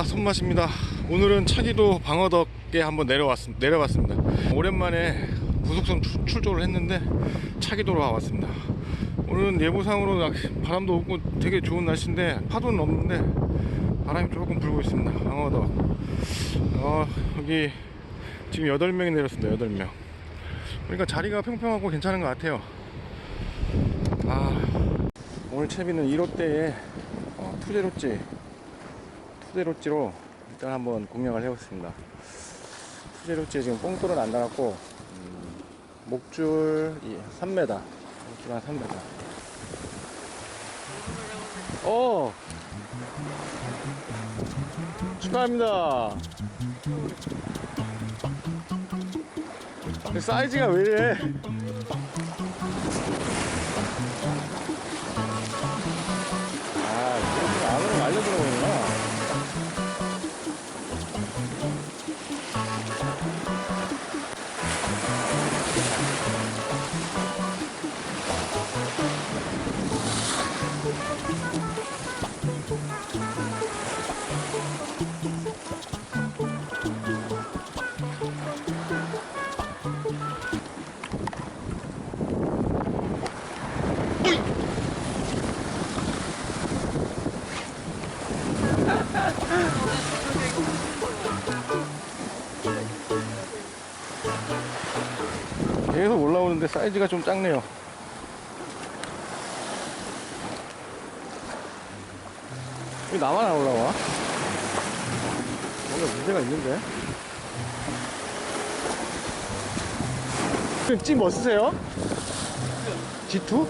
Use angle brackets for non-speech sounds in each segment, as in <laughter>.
아 손맛입니다. 오늘은 차기도 방어덕에 한번 내려왔, 내려봤습니다. 오랜만에 부속선 출- 출조를 했는데 차기도로 와봤습니다. 오늘은 예보상으로 바람도 없고 되게 좋은 날씨인데 파도는 없는데 바람이 조금 불고 있습니다. 방어덕. 어, 여기 지금 8명이 내렸습니다. 8명. 그러니까 자리가 평평하고 괜찮은 것 같아요. 아 오늘 채비는 1호대에 어, 투제로찌 투제로찌로 일단 한번 공략을 해봤습니다. 투제로찌에 지금 뽕돌은 안 달았고 음, 목줄 이 3m 목줄 한 3m 어! 축하합니다. 사이즈가 왜 이래 사이즈가 좀 작네요. 왜 나만 안 올라와? 뭔가 문제가 있는데? 찜뭐 쓰세요? G2?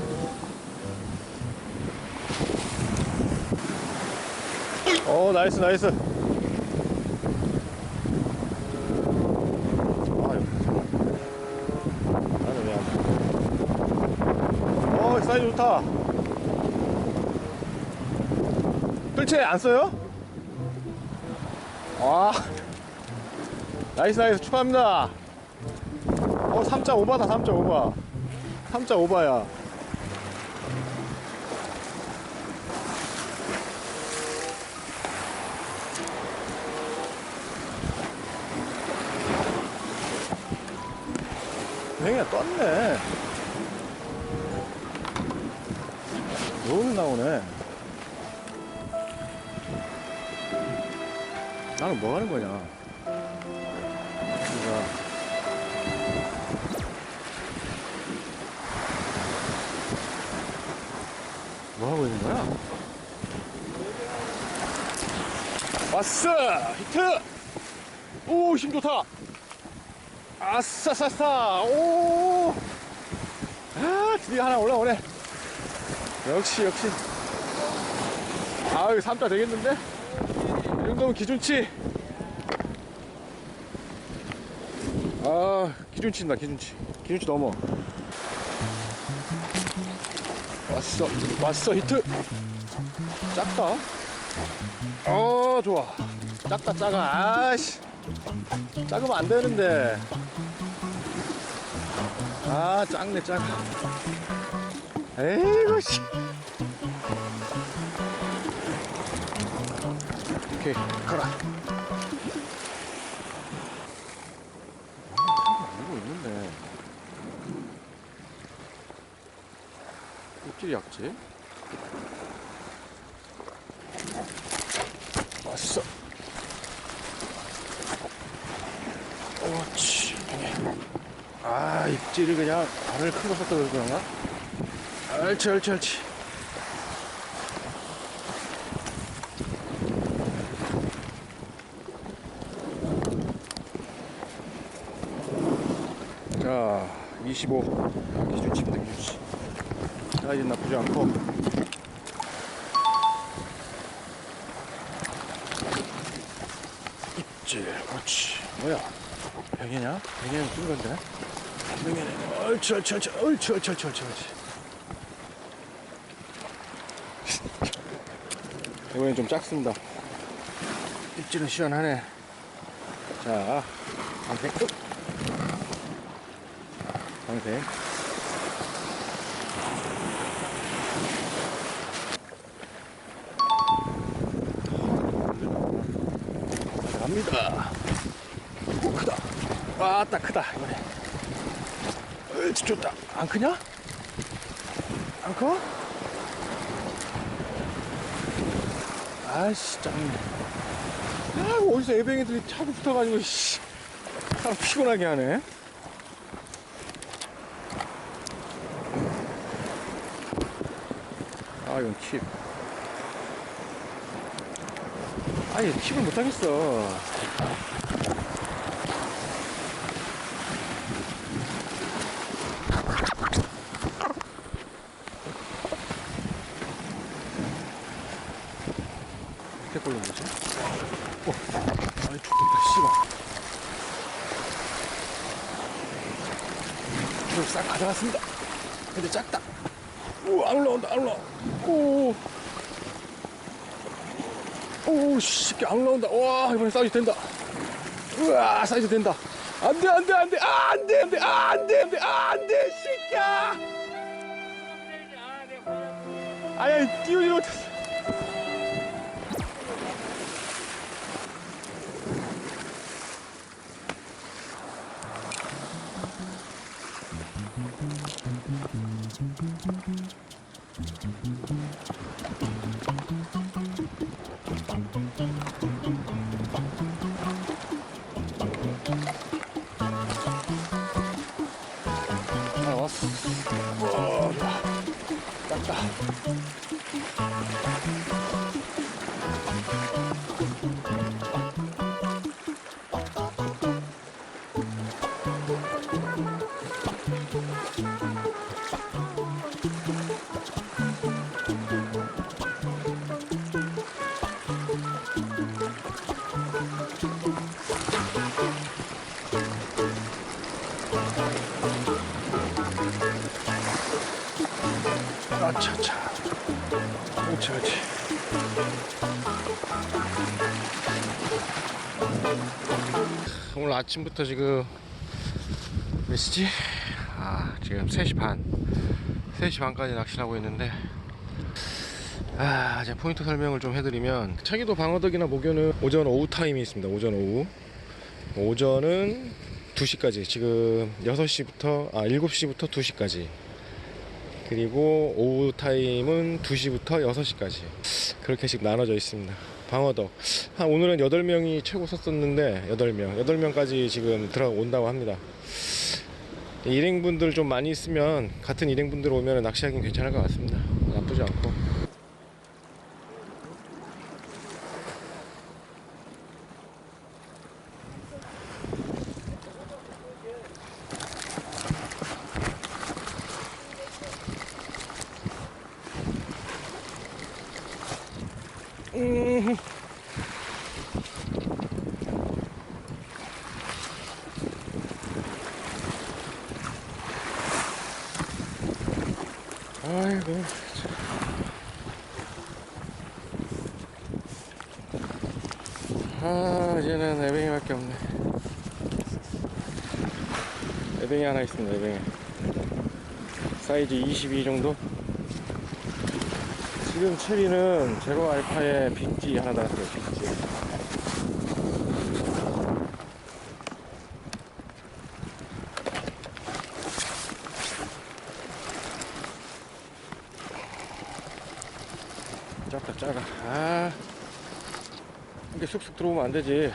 어 나이스 나이스 아 여기 나는 왜안 돼? 어, 사이즈 좋다. 뜰채 안 써요? 와. 나이스, 나이스. 축하합니다. 어, 3.5바다, 3.5바. 3.5바야. 뱅이가 떴네. 너무 나오네. 나는 뭐 하는 거냐? 이거. 뭐 하고 있는 거야? 왔어! 히트! 오, 힘 좋다! 아싸싸싸! 오! 아, 드디어 하나 올라오네. 역시, 역시. 아, 이거 3자 되겠는데? 이 정도면 기준치. 아, 기준치다, 기준치. 기준치 넘어. 왔어, 왔어, 히트. 작다. 어, 좋아. 작다, 작아. 아씨. 작으면 안 되는데. 아, 작네, 작아. 에이구, 씨. 오케이, 가라. 이거 있는데. 입질이 약지? 왔어. 옳지. 아, 입질이 그냥 발을 큰거 썼다 그러나? 옳지, 옳지, 옳지. 자, 25. 기준치입니다, 기준치. 자, 이제 나쁘지 않고. 입질, 그렇지. 뭐야? 병이냐? 병이는 뜬 건데? 병이네. 옳지, 옳지, 옳지, 옳지, 옳지, 옳지, 옳지, 이번엔 좀 작습니다. 입질은 시원하네. 자 방생. 어? 방생. 갑니다. 오 크다. 아따 크다 이번에. 어, 으 좋다. 안 크냐? 안 커? 아이씨 짱이네 아 어디서 애뱅이들이 차고 붙어가지고 씨. 사람 피곤하게 하네. 아 이건 킵 아니 킵을 못하겠어 어떻게 걸린 거지? 어, 아이 좋겠다 씨발 이걸 싹 가져갔습니다 근데 작다 오안 올라온다 안 올라와 오 오우 씨, 안 올라온다. 와, 이번에 사이즈 된다. 우와, 사이즈 된다. 안 돼, 안 돼, 안 돼. 아, 안 돼, 안 돼. 아, 안 돼, 안 돼. 아, 안 돼, 새끼야. 아니, 띄우지 못했어. 차차. 그렇지. 오늘 아침부터 지금 몇 시지? 아, 지금 3시 반. 3시 반까지 낚시를 하고 있는데, 아, 이제 포인트 설명을 좀 해드리면, 차기도 방어덕이나 목요는 오전 오후 타임이 있습니다. 오전 오후. 오전은 2시까지. 지금 6시부터, 아, 7시부터 2시까지. 그리고 오후 타임은 2시부터 6시까지. 그렇게씩 나눠져 있습니다. 방어덕 한 오늘은 8명이 최고 섰었는데 8명. 8명까지 지금 들어온다고 합니다. 일행분들 좀 많이 있으면 같은 일행분들 오면 낚시하기는 괜찮을 것 같습니다. 나쁘지 않고 음. 아이고. 참. 아, 이제는 애뱅이밖에 없네. 애뱅이 하나 있습니다, 애뱅이. 사이즈 22 정도? 지금 체리는 제로 알파에 빅지 하나 달았어요, 빅지. 작다, 작아. 아, 이게 쑥쑥 들어오면 안 되지.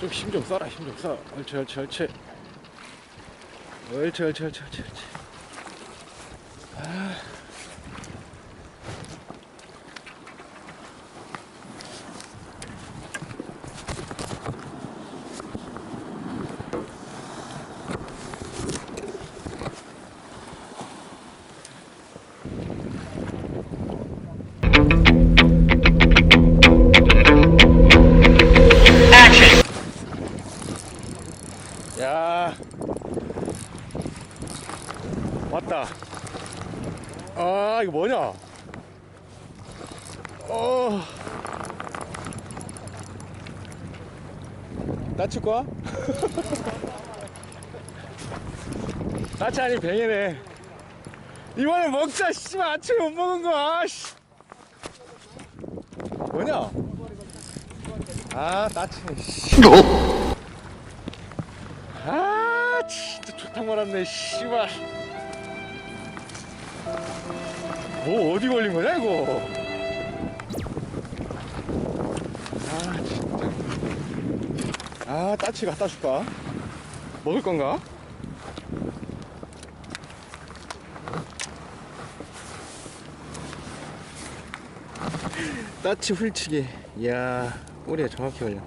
좀 힘 좀 써라, 힘 좀 써. 옳지, 옳지, 옳지. 옳지, 옳지, 옳지, 옳지, 옳지. 야 아 이거 뭐냐? 어. 나칠 거야? <laughs> 나치 아니 뱅이네. 이번에 먹자 씨발. 아침에 못 먹은 거야 씨. 뭐냐? 아 나치네 씨. 아 진짜 좋다 말았네 씨발 뭐 어디 걸린 거냐 이거? 아 진짜. 아 따치 갖다 줄까 먹을 건가? <laughs> 따치 훌치기 이야 꼬리에 정확히 걸려